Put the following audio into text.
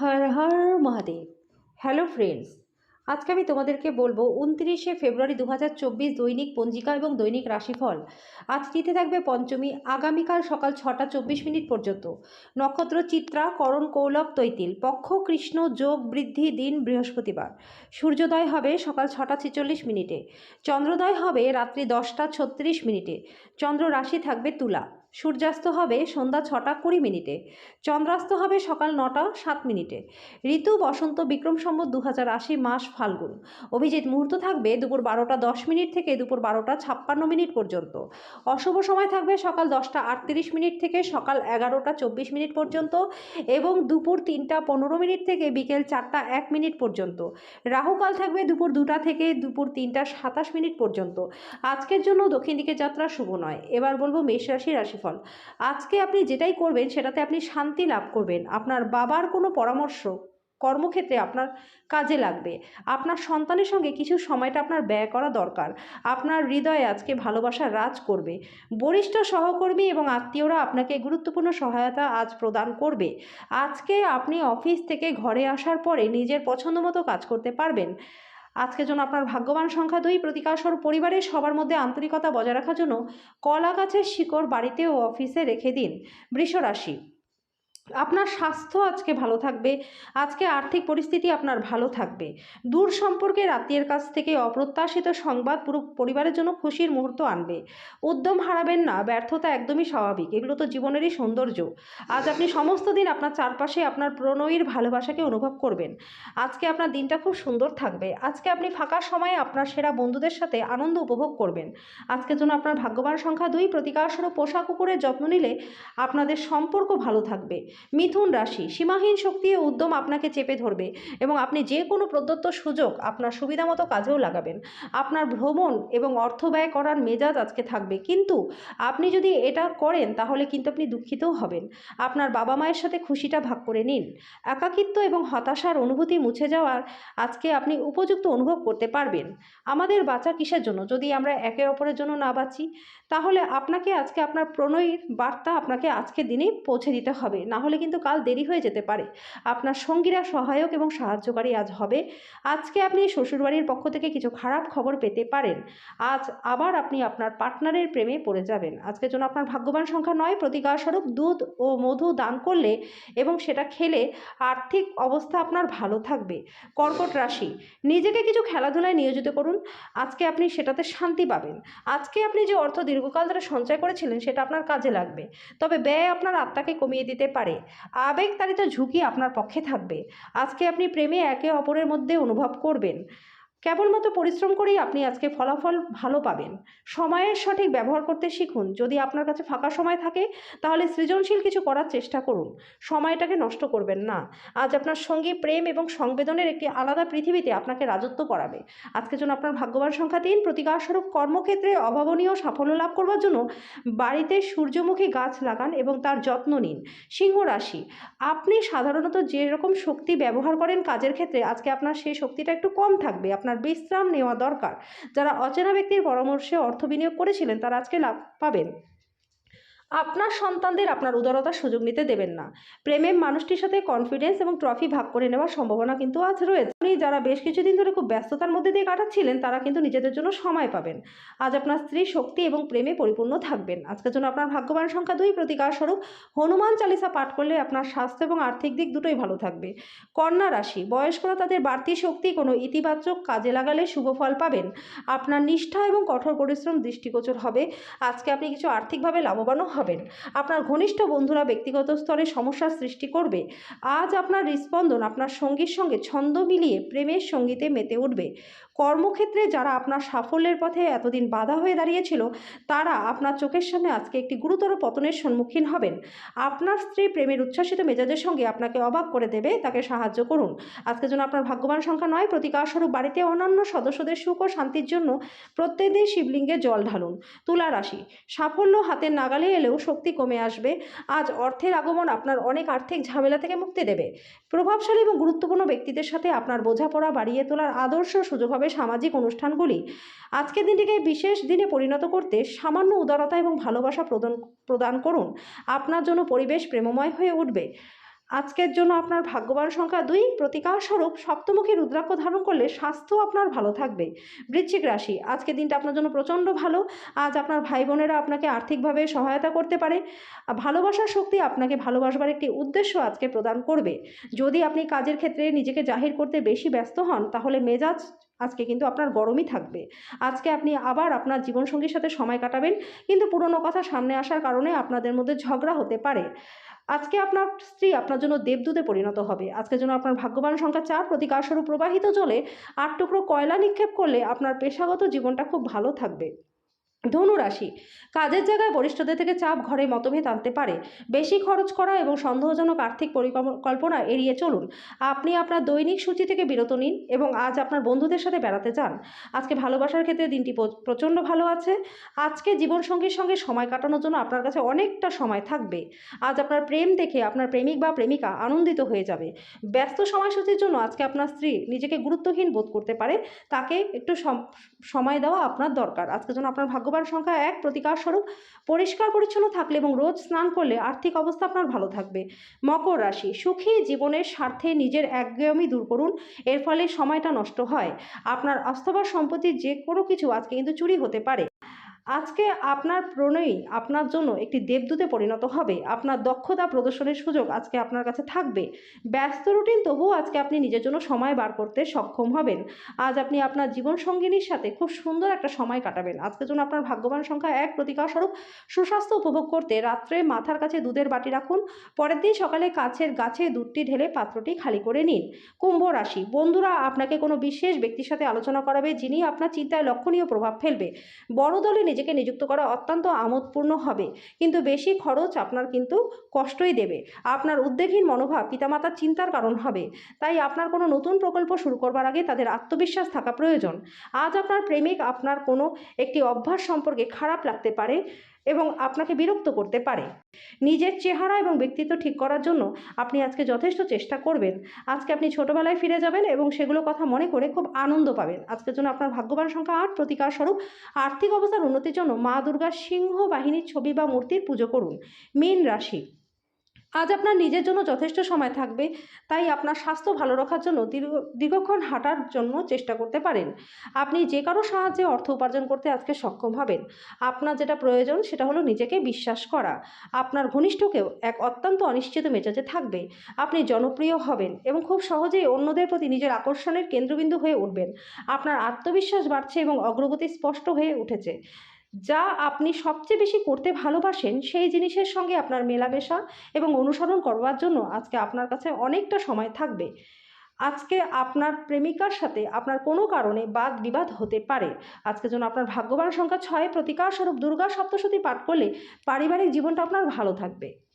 হর Har Mahadev. Hello friends আজকে আমি তোমাদেরকে বলব উনত্রিশে ফেব্রুয়ারি দু হাজার চব্বিশ দৈনিক পঞ্জিকা এবং দৈনিক রাশিফল। আজ তিথি থাকবে পঞ্চমী, আগামীকাল সকাল ছটা চব্বিশ মিনিট পর্যন্ত। নক্ষত্র চিত্রা, করণ কৌলভ তৈতিল, পক্ষ, কৃষ্ণ, যোগ, বৃদ্ধি, দিন, বৃহস্পতিবার। সূর্যোদয় হবে সকাল ছটা ছেচল্লিশ মিনিটে। চন্দ্রোদয় হবে রাত্রি দশটা ছত্রিশ মিনিটে। চন্দ্র রাশি থাকবে তুলা। সূর্যাস্ত হবে সন্ধ্যা ছটা কুড়ি মিনিটে, চন্দ্রাস্ত হবে সকাল নটা সাত মিনিটে। ঋতু বসন্ত বিক্রম সম্বত দু হাজার আশি মাস ফাল্গুন। অভিজিৎ মুহূর্ত থাকবে দুপুর বারোটা দশ মিনিট থেকে দুপুর বারোটা ছাপ্পান্ন মিনিট পর্যন্ত। অশুভ সময় থাকবে সকাল দশটা আটত্রিশ মিনিট থেকে সকাল এগারোটা চব্বিশ মিনিট পর্যন্ত এবং দুপুর তিনটা পনেরো মিনিট থেকে বিকেল চারটা এক মিনিট পর্যন্ত। রাহুকাল থাকবে দুপুর দুটা থেকে দুপুর তিনটা সাতাশ মিনিট পর্যন্ত। আজকের জন্য দক্ষিণ দিকে যাত্রা শুভ নয়। এবার বলব মেষ রাশি রাশিফল আজকে আপনি যেটাই করবেন, সেটাতে আপনি শান্তি লাভ করবেন। আপনার বাবার কোনো পরামর্শ কর্মক্ষেত্রে আপনার কাজে লাগবে। আপনার সন্তানের সঙ্গে কিছু সময়টা আপনার ব্যয় করা দরকার। আপনার হৃদয়ে আজকে ভালোবাসা রাজ করবে। বরিষ্ঠ সহকর্মী এবং আত্মীয়রা আপনাকে গুরুত্বপূর্ণ সহায়তা আজ প্রদান করবে। আজকে আপনি অফিস থেকে ঘরে আসার পরে নিজের পছন্দ মতো কাজ করতে পারবেন। আজকের জন্য আপনার ভাগ্যবান সংখ্যা দুই। প্রতিকাশর পরিবারের সবার মধ্যে আন্তরিকতা বজায় রাখার জন্য কলা গাছের শিকড় বাড়িতে ও অফিসে রেখে দিন। বৃষ রাশি আপনার স্বাস্থ্য আজকে ভালো থাকবে, আজকে আর্থিক পরিস্থিতি আপনার ভালো থাকবে। দূর সম্পর্কে আত্মীয়ের কাছ থেকে অপ্রত্যাশিত সংবাদ পুরো পরিবারের জন্য খুশির মুহূর্ত আনবে। উদ্যম হারাবেন না, ব্যর্থতা একদমই স্বাভাবিক, এগুলো তো জীবনেরই সৌন্দর্য। আজ আপনি সমস্ত দিন আপনার চারপাশে আপনার প্রণয়ীর ভালোবাসাকে অনুভব করবেন। আজকে আপনার দিনটা খুব সুন্দর থাকবে। আজকে আপনি ফাঁকা সময়ে আপনার সেরা বন্ধুদের সাথে আনন্দ উপভোগ করবেন। আজকের জন্য আপনার ভাগ্যবান সংখ্যা দুই প্রতিকারস্বরূপ পোষা কুকুরের যত্ন নিলে আপনাদের সম্পর্ক ভালো থাকবে। মিথুন রাশি, সীমাহীন শক্তি ও উদ্যম আপনাকে চেপে ধরবে এবং আপনি যে কোনো প্রদত্ত সুযোগ আপনার সুবিধা মতো কাজেও লাগাবেন। আপনার ভ্রমণ এবং অর্থ ব্যয় করার মেজাজ আজকে থাকবে। কিন্তু আপনি যদি এটা করেন, তাহলে কিন্তু আপনি দুঃখিতও হবেন। আপনার বাবা মায়ের সাথে খুশিটা ভাগ করে নিন। একাকিত্ব এবং হতাশার অনুভূতি মুছে যাওয়ার আজকে আপনি উপযুক্ত অনুভব করতে পারবেন। আমাদের বাঁচা কিসের জন্য? যদি আমরা একে অপরের জন্য না বাঁচি, তাহলে আপনাকে আজকে আপনার প্রণয়ীর বার্তা আপনাকে আজকের দিনেই পৌঁছে দিতে হবে। না হলে কিন্তু কাল দেরি হয়ে যেতে পারে। আপনার সঙ্গীরা সহায়ক এবং সাহায্যকারী আজ হবে। আজকে আপনি শ্বশুরবাড়ির পক্ষ থেকে কিছু খারাপ খবর পেতে পারেন। আজ আবার আপনি আপনার পার্টনারের প্রেমে পড়ে যাবেন। আজকের জন্য আপনার ভাগ্যবান সংখ্যা নয়, প্রতিকারস্বরূপ দুধ ও মধু দান করলে এবং সেটা খেলে আর্থিক অবস্থা আপনার ভালো থাকবে। কর্কট রাশি, নিজেকে কিছু খেলাধুলায় নিয়োজিত করুন। আজকে আপনি সেটাতে শান্তি পাবেন। আজকে আপনি যে অর্থ দীর্ঘকাল ধরে সঞ্চয় করেছিলেন সেটা আপনার কাজে লাগবে। তবে ব্যয় আপনার আত্মাকে কমিয়ে দিতে পারে। আবেগতাড়িত ঝুঁকি আপনার পক্ষে থাকবে। আজকে আপনি প্রেমে একে অপরের মধ্যে অনুভব করবেন। কেবলমাত্র পরিশ্রম করেই আপনি আজকে ফলাফল ভালো পাবেন। সময়ের সঠিক ব্যবহার করতে শিখুন। যদি আপনার কাছে ফাঁকা সময় থাকে, তাহলে সৃজনশীল কিছু করার চেষ্টা করুন। সময়টাকে নষ্ট করবেন না। আজ আপনার সঙ্গী প্রেম এবং সংবেদনের একটি আলাদা পৃথিবীতে আপনাকে রাজত্ব করাবে। আজকের জন্য আপনার ভাগ্যবান সংখ্যা তিন, প্রতিকারস্বরূপ কর্মক্ষেত্রে অভাবনীয় সাফল্য লাভ করবার জন্য বাড়িতে সূর্যমুখী গাছ লাগান এবং তার যত্ন নিন। সিংহ রাশি, আপনি সাধারণত যেরকম শক্তি ব্যবহার করেন কাজের ক্ষেত্রে, আজকে আপনার সেই শক্তিটা একটু কম থাকবে। আপনার বিশ্রাম নেওয়া দরকার। যারা অচেনা ব্যক্তির পরামর্শে অর্থ বিনিয়োগ করেছিলেন, তারা আজকে লাভ পাবেন। আপনার সন্তানদের আপনার উদারতার সুযোগ নিতে দেবেন না। প্রেমের মানুষটির সাথে কনফিডেন্স এবং ট্রফি ভাগ করে নেওয়ার সম্ভাবনা কিন্তু আজ রয়েছে। আপনি যারা বেশ কিছুদিন ধরে খুব ব্যস্ততার মধ্যে দিয়ে কাটাচ্ছিলেন, তারা কিন্তু নিজেদের জন্য সময় পাবেন। আজ আপনার স্ত্রী শক্তি এবং প্রেমে পরিপূর্ণ থাকবেন। আজকের জন্য আপনার ভাগ্যবান সংখ্যা দুই। প্রতিকার স্বরূপ হনুমান চালিসা পাঠ করলে আপনার স্বাস্থ্য এবং আর্থিক দিক দুটোই ভালো থাকবে। কন্যা রাশি, বয়স্করা তাদের বাড়তি শক্তি, কোনো ইতিবাচক কাজে লাগালে শুভ ফল পাবেন। আপনার নিষ্ঠা এবং কঠোর পরিশ্রম দৃষ্টিগোচর হবে। আজকে আপনি কিছু আর্থিকভাবে লাভবানও হবেন। আপনার ঘনিষ্ঠ বন্ধুরা ব্যক্তিগত স্তরে সমস্যার সৃষ্টি করবে। আজ আপনার হৃস্পন্দন আপনার সঙ্গীর সঙ্গে ছন্দ মিলিয়ে প্রেমের সঙ্গীতে মেতে উঠবে। কর্মক্ষেত্রে যারা আপনার সাফল্যের পথে এতদিন বাধা হয়ে দাঁড়িয়েছিল, তারা আপনার চোখের সামনে আজকে একটি গুরুতর পতনের সম্মুখীন হবেন। আপনার স্ত্রী প্রেমের উচ্ছ্বাসিত মেজাজের সঙ্গে আপনাকে অবাক করে দেবে, তাকে সাহায্য করুন। আজকে যেন আপনার ভাগ্যবান সংখ্যা নয় প্রতিকারস্বরূপ বাড়িতে অন্যান্য সদস্যদের সুখ ও শান্তির জন্য প্রত্যেকদিন শিবলিঙ্গে জল ঢালুন। তুলা রাশি, সাফল্য হাতের নাগালে এলেও শক্তি কমে আসবে। আজ অর্থের আগমন আপনার অনেক আর্থিক ঝামেলা থেকে মুক্তি দেবে। প্রভাবশালী এবং গুরুত্বপূর্ণ ব্যক্তিদের সাথে আপনার বোঝাপড়া বাড়িয়ে তোলার আদর্শ সুযোগ হবে সামাজিক অনুষ্ঠানগুলি। আজকের দিনটিকে বিশেষ দিনে পরিণত করতে সামান্য উদারতা এবং ভালোবাসা প্রদান প্রদান করুন। আপনার জন্য পরিবেশ প্রেমময় হয়ে উঠবে। আজকের জন্য আপনার ভাগ্যবান সংখ্যা দুই। প্রতিকার স্বরূপ সপ্তমুখী রুদ্রাক্ষ ধারণ করলে স্বাস্থ্য আপনার ভালো থাকবে। বৃশ্চিক রাশি, আজকের দিনটা আপনার জন্য প্রচণ্ড ভালো। আজ আপনার ভাই বোনেরা আপনাকে আর্থিকভাবে সহায়তা করতে পারে। ভালোবাসার শক্তি আপনাকে ভালোবাসবার একটি উদ্দেশ্য আজকে প্রদান করবে। যদি আপনি কাজের ক্ষেত্রে নিজেকে জাহির করতে বেশি ব্যস্ত হন, তাহলে মেজাজ আজকে কিন্তু আপনার গরমই থাকবে। আজকে আপনি আবার আপনার জীবনসঙ্গীর সাথে সময় কাটাবেন, কিন্তু পুরনো কথা সামনে আসার কারণে আপনাদের মধ্যে ঝগড়া হতে পারে। আজকে আপনার স্ত্রী আপনার জন্য দেবদূতে পরিণত হবে। আজকে জন্য আপনার ভাগ্যবান সংখ্যা চার প্রতিকারস্বরূপ প্রবাহিত জলে আট টুকরো কয়লা নিক্ষেপ করলে আপনার পেশাগত জীবনটা খুব ভালো থাকবে। ধনু রাশি কাজের জায়গায় বরিষ্ঠদের থেকে চাপ, ঘরে মতভেদ আনতে পারে। বেশি খরচ করা এবং সন্দেহজনক আর্থিক পরিকল্পনা এড়িয়ে চলুন। আপনি আপনার দৈনিক সূচি থেকে বিরত নিন এবং আজ আপনার বন্ধুদের সাথে বেড়াতে যান। আজকে ভালোবাসার ক্ষেত্রে দিনটি প্রচণ্ড ভালো আছে। আজকে জীবনসঙ্গীর সঙ্গে সময় কাটানোর জন্য আপনার কাছে অনেকটা সময় থাকবে। আজ আপনার প্রেম দেখে আপনার প্রেমিক বা প্রেমিকা আনন্দিত হয়ে যাবে। ব্যস্ত সময়সূচির জন্য আজকে আপনার স্ত্রী নিজেকে গুরুত্বহীন বোধ করতে পারে। তাকে একটু সম- সময় দেওয়া আপনার দরকার। আজকে জন্য আপনার ভাগ্যবান সংখ্যা এক প্রতিকার স্বরূপ, পরিষ্কার পরিচ্ছন্ন থাকলে এবং রোজ স্নান করলে আর্থিক অবস্থা আপনার ভালো থাকবে। মকর রাশি, সুখী জীবনের স্বার্থে নিজের একঘেয়েমি দূর করুন, এর ফলে সময়টা নষ্ট হয়। আপনার অস্তবার সম্পত্তির যে কোনো কিছু আজকে কিন্তু চুরি হতে পারে। আজকে আপনার প্রণয়ী আপনার জন্য একটি দেবদূতে পরিণত হবে। আপনার দক্ষতা প্রদর্শনের সুযোগ আজকে আপনার কাছে থাকবে। ব্যস্ত রুটিন তবুও আজকে আপনি নিজের জন্য সময় বার করতে সক্ষম হবেন। আজ আপনি আপনার জীবন সঙ্গিনীর সাথে খুব সুন্দর একটা সময় কাটাবেন। আজকের জন্য আপনার ভাগ্যবান সংখ্যা এক। প্রতিকার স্বরূপ সুস্বাস্থ্য উপভোগ করতে রাত্রে মাথার কাছে দুধের বাটি রাখুন। পরের দিন সকালে কাছের গাছে দুধটি ঢেলে পাত্রটি খালি করে নিন। কুম্ভ রাশি, বন্ধুরা আপনাকে কোনো বিশেষ ব্যক্তির সাথে আলোচনা করাবে যিনি আপনার চিন্তায় লক্ষণীয় প্রভাব ফেলবে। বড় দলে নিজেকে নিযুক্ত করা অত্যন্ত আমোদপূর্ণ হবে। কিন্তু বেশি খরচ আপনার কিন্তু কষ্টই দেবে। আপনার উদ্বেগহীন মনোভাব পিতামাতার চিন্তার কারণ হবে। তাই আপনার কোনো নতুন প্রকল্প শুরু করবার আগে তাদের আত্মবিশ্বাস থাকা প্রয়োজন। আজ আপনার প্রেমিক আপনার কোনো একটি অভ্যাস সম্পর্কে খারাপ লাগতে পারে। এবং আপনাকে বিরক্ত করতে পারে। নিজের চেহারা এবং ব্যক্তিত্ব ঠিক করার জন্য আপনি আজকে যথেষ্ট চেষ্টা করবেন। আজকে আপনি ছোটবেলায় ফিরে যাবেন এবং সেগুলো কথা মনে করে খুব আনন্দ পাবেন। আজকের জন্য আপনার ভাগ্যবান সংখ্যা আট। প্রতিকার স্বরূপ, আর্থিক অবস্থার উন্নতির জন্য মা দুর্গার সিংহ বাহিনীর ছবি বা মূর্তির পুজো করুন। মীন রাশি আজ আপনার নিজের জন্য যথেষ্ট সময় থাকবে, তাই আপনার স্বাস্থ্য ভালো রাখার জন্য দীর্ঘ, দীর্ঘক্ষণ হাঁটার জন্য চেষ্টা করতে পারেন। আপনি যে কারও সাহায্যে অর্থ উপার্জন করতে আজকে সক্ষম হবেন, আপনার যেটা প্রয়োজন সেটা হলো নিজেকে বিশ্বাস করা। আপনার ঘনিষ্ঠকেও এক অত্যন্ত অনিশ্চিত মেজাজে থাকবে। আপনি জনপ্রিয় হবেন এবং খুব সহজেই অন্যদের প্রতি নিজের আকর্ষণের কেন্দ্রবিন্দু হয়ে উঠবেন। আপনার আত্মবিশ্বাস বাড়ছে এবং অগ্রগতি স্পষ্ট হয়ে উঠেছে। যা আপনি সবচেয়ে বেশি করতে ভালোবাসেন, সেই জিনিসের সঙ্গে আপনার মেলামেশা এবং অনুসরণ করবার জন্য আজকে আপনার কাছে অনেকটা সময় থাকবে। আজকে আপনার প্রেমিকার সাথে আপনার কোনো কারণে বাদ বিবাদ হতে পারে। আজকে যেন আপনার ভাগ্যবান সংখ্যা ছয়, প্রতিকার স্বরূপ দুর্গা সপ্তশতী পাঠ করলে পারিবারিক জীবনটা আপনার ভালো থাকবে।